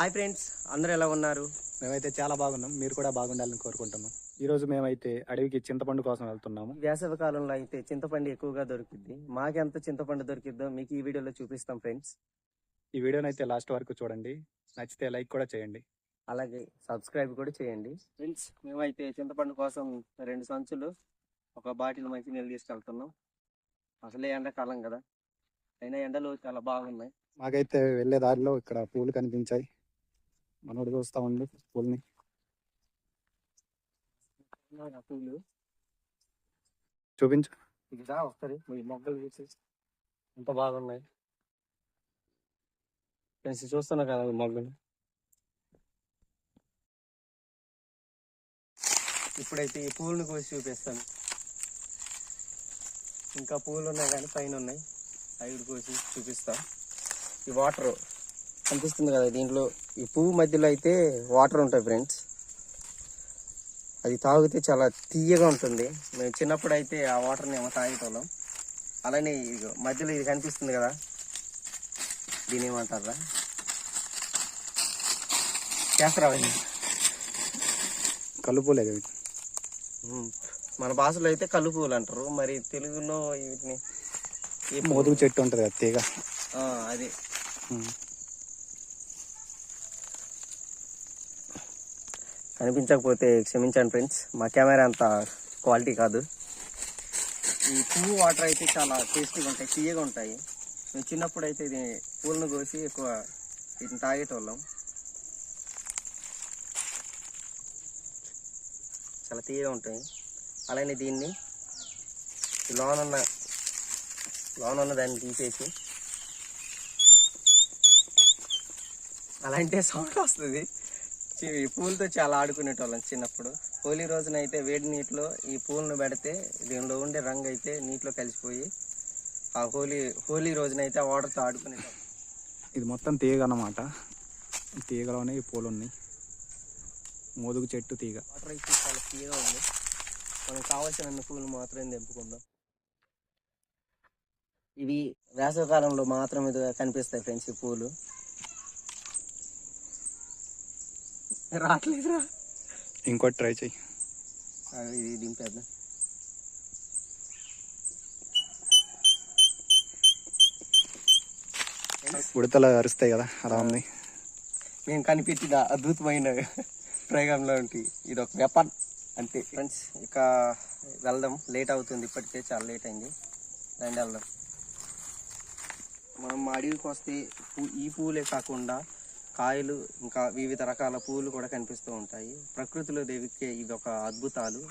Hi friends అందరూ ఎలా ఉన్నారు? మేమైతే చాలా బాగున్నాం. మీరు కూడా బాగుండాలని కోరుకుంటున్నాం. ఈ రోజు మేమైతే అడవికి చింతపండు కోసం వెళ్తున్నాము. వేసవి కాలంలో అయితే చింతపండు ఎక్కువగా దొరికింది మాకెంత చింతపండు దొరికిద్దో మీకు ఈ వీడియోలో చూపిస్తాం ఫ్రెండ్స్. ఈ వీడియోని అయితే లాస్ట్ వరకు చూడండి. నచ్చితే లైక్ కూడా చేయండి. అలాగే సబ్స్క్రైబ్ కూడా చేయండి. ఫ్రెండ్స్ మేమైతే చింతపండు కోసం రెండు సంచులు ఒక బాటిల్ మంచి నీళ్ళు తీసుకెళ్తున్నాం. అసలే ఎండాకాలం కదా. అయినా ఎండలు చాలా బాగున్నాయి. మాకైతే వెళ్ళే దారిలో ఇక్కడ పూలు కనిపించాయి. మనోడు చూస్తా ఉంది పూల్ని ఆ పూలు చూపించు. ఇది ఒకసారి మీ మొగ్గలు చూసి. ఎంత బాగున్నాయి. ఫ్రెండ్స్ చూస్తున్నా కదా మొగ్గలు. ఇప్పుడైతే ఈ పూలను కోసి చూపిస్తాను. ఇంకా పూలు ఉన్నాయి కానీ పైన ఉన్నాయి అవి కోసి చూపిస్తా. ఈ వాటర్. కనిపిస్తుంది కదా దీంట్లో. ఈ పువ్వు మధ్యలో అయితే వాటర్ ఉంటాయి ఫ్రెండ్స్. అది తాగితే చాలా తీయగా ఉంటుంది. మేము చిన్నప్పుడు అయితే ఆ వాటర్ని ఏమో తాగేటోళ్ళం. అలానే మధ్యలో ఇది కనిపిస్తుంది కదా. దీని ఏమంటారా? కేసరావని కలుపులే. మన భాషలో అయితే కలుపు పువ్వులు అంటారు. మరి తెలుగులో వీటిని? మోదుగు చెట్టు ఉంటుంది కదా తీగ. అదే. కనిపించకపోతే క్షమించండి ఫ్రెండ్స్ మా కెమెరా అంత క్వాలిటీ కాదు. ఈ పువ్వు వాటర్ అయితే చాలా టేస్టీగా ఉంటాయి తీయగా ఉంటాయి. మేము చిన్నప్పుడు అయితే ఇది పూలను కోసి ఎక్కువ వీటిని తాగేటోళ్ళం. చాలా తీయగా ఉంటాయి. అలానే దీన్ని లోన ఉన్న లోన ఉన్న దాన్ని తీసేసి అలా అంటే సౌండ్ వస్తుంది. ఈ పూలతో చాలా ఆడుకునేటోళ్ళం చిన్నప్పుడు. హోలీ రోజున అయితే వేడి నీటిలో ఈ పూలను పెడితే దీనిలో ఉండే రంగు అయితే నీటిలో కలిసిపోయి ఆ హోలీ హోలీ రోజున అయితే ఆ వాటర్తో ఆడుకునేటోళ్ళం. ఇది మొత్తం తీగ అన్నమాట. తీగలోనే ఈ పూలు ఉన్నాయి మోదుగు చెట్టు తీగ. వాటర్ అయితే చాలా తీయగా ఉంది. మనకు కావాల్సిన పూలు మాత్రమే తెంపుకుందాం. ఇవి వేసవికాలంలో మాత్రమే కనిపిస్తాయి ఫ్రెండ్స్ ఈ పూలు. రావట్లేదురా. ఇంకోటి ట్రై చెయ్యి. ఇది దింపేద్దాం. ఉడతలు అరుస్తాయి కదా అలా ఉంది. నేను కనిపెట్టిన అద్భుతమైన ప్రయోగంలో ఉంటి ఇది ఒక వెపన్ అంతే ఫ్రెండ్స్ ఇక వెళ్దాం. లేట్ అవుతుంది ఇప్పటికే చాలా లేట్ అయింది. రండి వెళ్దాం. మనం మా అడవికి వస్తే ఈ పూలే కాకుండా కాయలు ఇంకా వివిధ రకాల పూలు కూడా కనిపిస్తూ ఉంటాయి. ప్రకృతిలో దేవికే ఇవి ఒక అద్భుతాలు.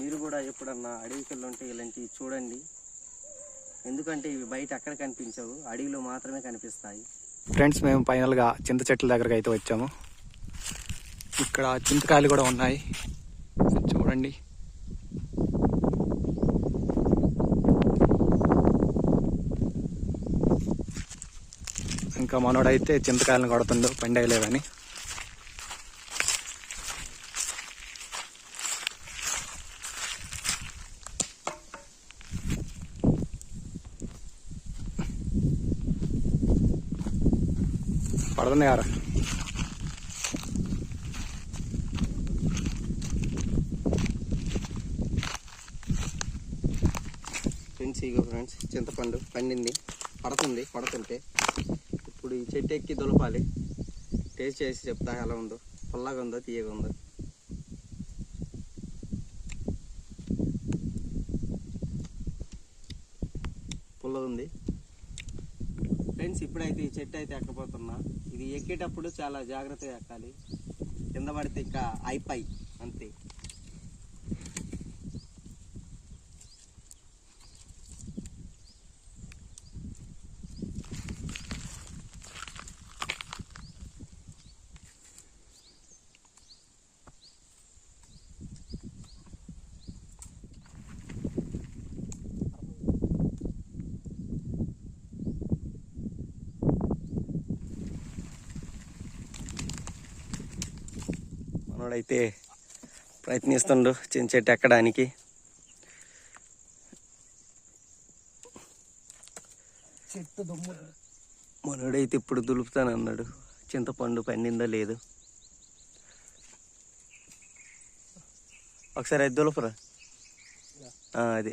మీరు కూడా ఎప్పుడన్నా అడవికి వెళ్ళుంటే ఇలాంటివి చూడండి. ఎందుకంటే ఇవి బయట ఎక్కడ కనిపించవు అడవిలో మాత్రమే కనిపిస్తాయి. ఫ్రెండ్స్ మేము ఫైనల్గా చింత చెట్ల దగ్గరకు అయితే వచ్చాము. ఇక్కడ చింతకాయలు కూడా ఉన్నాయి. చూడండి. ఇంకా మనోడైతే చింతకాయలను కొడుతుండు పండగలేదని పడుతున్నాయి యారా ఫ్రెండ్స్ ఇగో ఫ్రెండ్స్ చింతపండు పండింది. పడుతుంది పడుతుంటే. ఈ చెట్టు ఎక్కి దులపాలి టేస్ట్ చేసి చెప్తా ఎలా ఉందో. పుల్లగా ఉందో తీయగా ఉందో. పుల్లగా ఉంది ఫ్రెండ్స్ ఇప్పుడైతే ఈ చెట్టు అయితే ఎక్కబోతున్నా. ఇది ఎక్కేటప్పుడు చాలా జాగ్రత్తగా ఎక్కాలి. కింద పడితే ఇంకా అయిపోయి అంతే. మనోడైతే ప్రయత్నిస్తుండు చిన్న చెట్టు ఎక్కడానికి. చెట్టు దుమ్ము. మనోడైతే ఇప్పుడు దులుపుతాను అన్నాడు చింతపండు పండిందో లేదు. ఒకసారి అది దులుపురా. అది.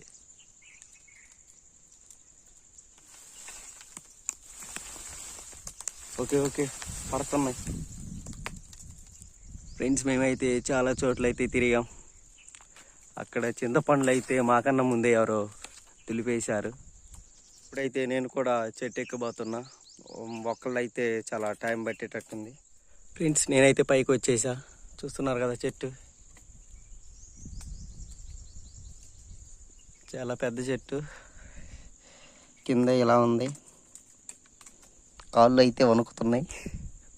Okay okay. పడుతున్నాయి. ఫ్రెండ్స్ మేమైతే చాలా చోట్ల అయితే తిరిగాం. అక్కడ చింతపండ్లు అయితే మాకన్నా ముందే ఎవరో తులిపేశారు. ఇప్పుడైతే నేను కూడా చెట్టు ఎక్కబోతున్నా. మొక్కలు అయితే చాలా టైం పట్టేటట్టుంది. ఫ్రెండ్స్ నేనైతే పైకి వచ్చేసా. చూస్తున్నారు కదా చెట్టు? చాలా పెద్ద చెట్టు. కింద ఇలా ఉంది. కాళ్ళు అయితే వణుకుతున్నాయి.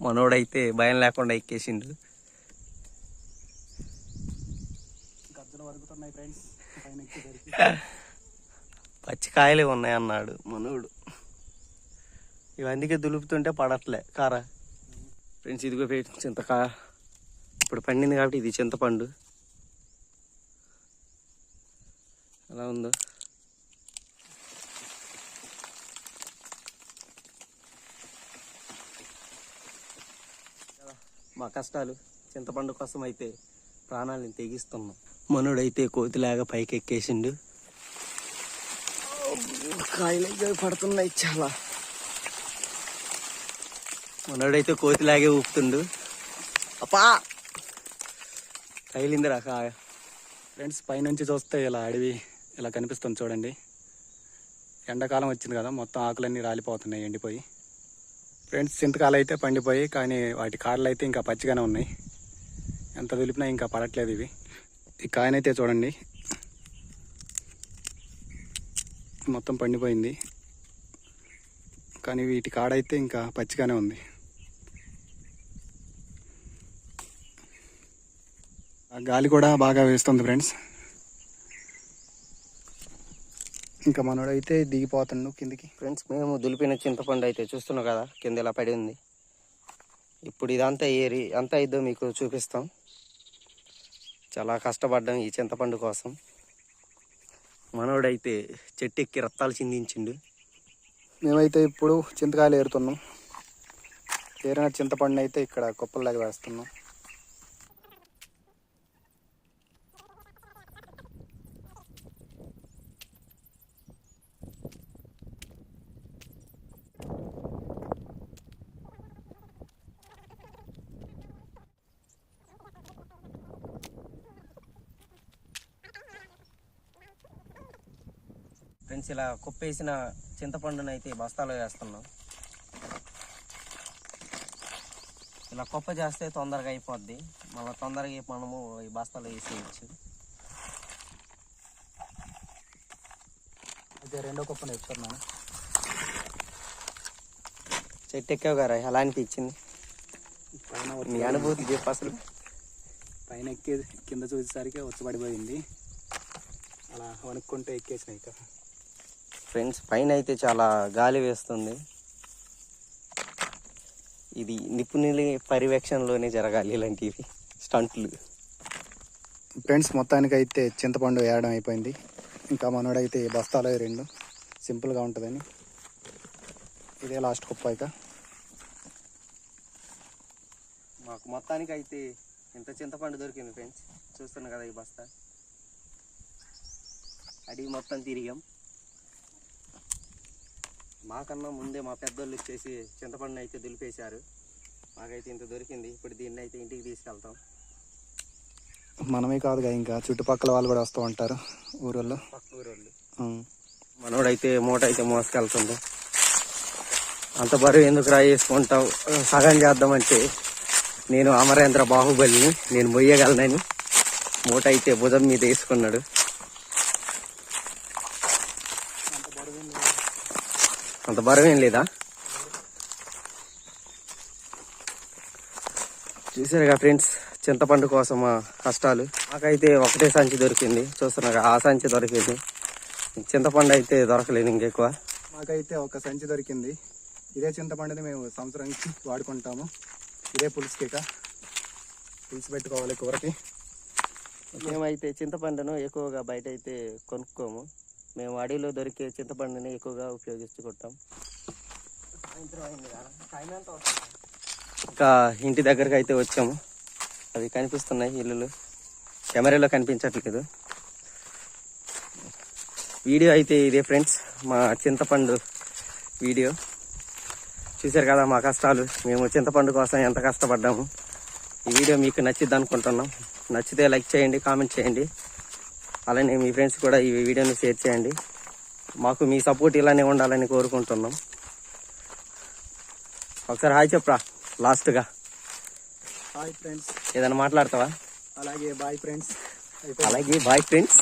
మనోడైతే భయం లేకుండా ఎక్కేసిండు. గజ్జలు ఫ్రెండ్స్ పైన ఎక్కేసరికి ఉన్నాయి అన్నాడు మనోడు. ఇవందుకే దులుపుతుంటే పడట్లే. కారా? ఫ్రెండ్స్ ఇదిగో చింతకాయ చింతకా. ఇప్పుడు పండింది కాబట్టి ఇది చింతపండు. ఎలా ఉందో? మా కష్టాలు చింతపండు కోసం అయితే ప్రాణాలను తెగిస్తున్నాం. మనోడైతే కోతిలాగా పైకి ఎక్కేసిండు కాయలు అయితే పడుతున్నాయి చాలా. మనోడైతే కోతిలాగే ఊపుతుండు. అప్పా! తగిలిందిరా కాయ. ఫ్రెండ్స్ పైనుంచి చూస్తే ఇలా అడవి ఇలా కనిపిస్తుంది చూడండి. ఎండాకాలం వచ్చింది కదా మొత్తం ఆకులన్నీ రాలిపోతున్నాయి ఎండిపోయి. ఫ్రెండ్స్ చింతకాలు అయితే పండిపోయి కానీ వాటి కాడలు అయితే ఇంకా పచ్చిగానే ఉన్నాయి. ఎంత దులిపినా ఇంకా పడట్లేదు ఇవి. ఈ కాయనైతే చూడండి. మొత్తం పండిపోయింది. కానీ వీటి కాడైతే ఇంకా పచ్చిగానే ఉంది. ఆ గాలి కూడా బాగా వేస్తుంది ఫ్రెండ్స్. ఇంకా మనోడైతే దిగిపోతుండు కిందికి. ఫ్రెండ్స్ మేము దులిపిన చింతపండు అయితే చూస్తున్నాం కదా కింద ఇలా పడి ఉంది ఇప్పుడు ఇదంతా ఏరి ఎంత అయిద్దో మీకు చూపిస్తాం. చాలా కష్టపడ్డాం ఈ చింతపండు కోసం. మనోడైతే చెట్టు ఎక్కి రత్తాలు చిందించిండు. మేమైతే ఇప్పుడు చింతకాయలు ఏరుతున్నాం. ఏరిన చింతపండు అయితే ఇక్కడ కుప్పల్లాగా వేస్తున్నాం. ఫ్రెండ్స్ ఇలా కుప్పేసిన చింతపండును అయితే బస్తాలో వేస్తున్నాం. ఇలా కుప్ప చేస్తే తొందరగా అయిపోద్ది. మళ్ళీ తొందరగా మనము ఈ బస్తాలో వేసేయచ్చు. అయితే రెండో కుప్పను వేస్తున్నాను చెట్టు ఎక్కావు గారా ఎలా అనిపించింది పైన నీ అనుభూతి చెప్పు అసలు. పైన ఎక్కే కింద చూసేసరికి వచ్చబడిపోయింది అలా వణుక్కుంటూ ఎక్కేసినాయి ఇక. ఫ్రెండ్స్ పైన అయితే చాలా గాలి వేస్తుంది. ఇది నిపుణుల పర్యవేక్షణలోనే జరగాలి ఇలాంటివి స్టంట్లు. ఫ్రెండ్స్ మొత్తానికి అయితే చింతపండు వేయడం అయిపోయింది. ఇంకా మనోడైతే బస్తాలో రెండు సింపుల్గా ఉంటుందని. ఇదే లాస్ట్ కుప్ప ఇక. మాకు మొత్తానికి అయితే ఇంత చింతపండు దొరికింది ఫ్రెండ్స్. చూస్తున్నా కదా ఈ బస్తా. అడిగి మొత్తం తిరిగాం. మాకన్నా ముందే మా పెద్దోళ్ళు వచ్చేసి చింతపండు అయితే దులిపేశారు. మాకైతే ఇంత దొరికింది. ఇప్పుడు దీన్ని అయితే ఇంటికి తీసుకెళ్తాం. మనమే కాదుగా ఇంకా. చుట్టుపక్కల వాళ్ళు కూడా వస్తూ ఉంటారు ఊరోళ్ళు. మనోడైతే మూట అయితే మోసుకెళ్తుంది. అంత బరువు ఎందుకు రా వేసుకుంటావు? సగం చేద్దామంటే నేను అమరేంద్ర బాహుబలిని నేను మొయ్యగలనని మూట అయితే భుజం మీద వేసుకున్నాడు. అంత బరువు ఏం లేదా? చూసారుగా ఫ్రెండ్స్ చింతపండు కోసం కష్టాలు. మాకైతే ఒకటే సంచి దొరికింది. చూస్తున్నాగా ఆ సంచి దొరికింది. చింతపండు అయితే దొరకలేదు ఇంకెక్కువ. మాకైతే ఒక సంచి దొరికింది. ఇదే చింతపండుని మేము సంవత్సరానికి వాడుకుంటాము. ఇదే పులుసుకేక పులుసు పెట్టుకోవాలి కూరకి. మేమైతే చింతపండును ఎక్కువగా బయట అయితే కొనుక్కోము. మేము అడవిలో దొరికే చింతపండుని ఎక్కువగా ఉపయోగించుకుంటాం ఇంకా ఇంటి దగ్గరకు అయితే వచ్చాము. అవి కనిపిస్తున్నాయి ఇల్లులు. కెమెరాలో కనిపించట్లేదు. వీడియో అయితే ఇదే ఫ్రెండ్స్ మా చింతపండు వీడియో. చూశారు కదా మా కష్టాలు. మేము చింతపండు కోసం ఎంత కష్టపడ్డాము. ఈ వీడియో మీకు నచ్చిద్ది అనుకుంటున్నాం నచ్చితే లైక్ చేయండి కామెంట్ చేయండి. అలానే మీ ఫ్రెండ్స్ కూడా ఈ వీడియోని షేర్ చేయండి. మాకు మీ సపోర్ట్ ఇలానే ఉండాలని కోరుకుంటున్నాం. ఒకసారి హాయ్ చెప్పరా లాస్ట్గా హాయ్ ఫ్రెండ్స్ ఏదైనా మాట్లాడతావా? అలాగే బాయ్ ఫ్రెండ్స్ అలాగే బాయ్ ఫ్రెండ్స్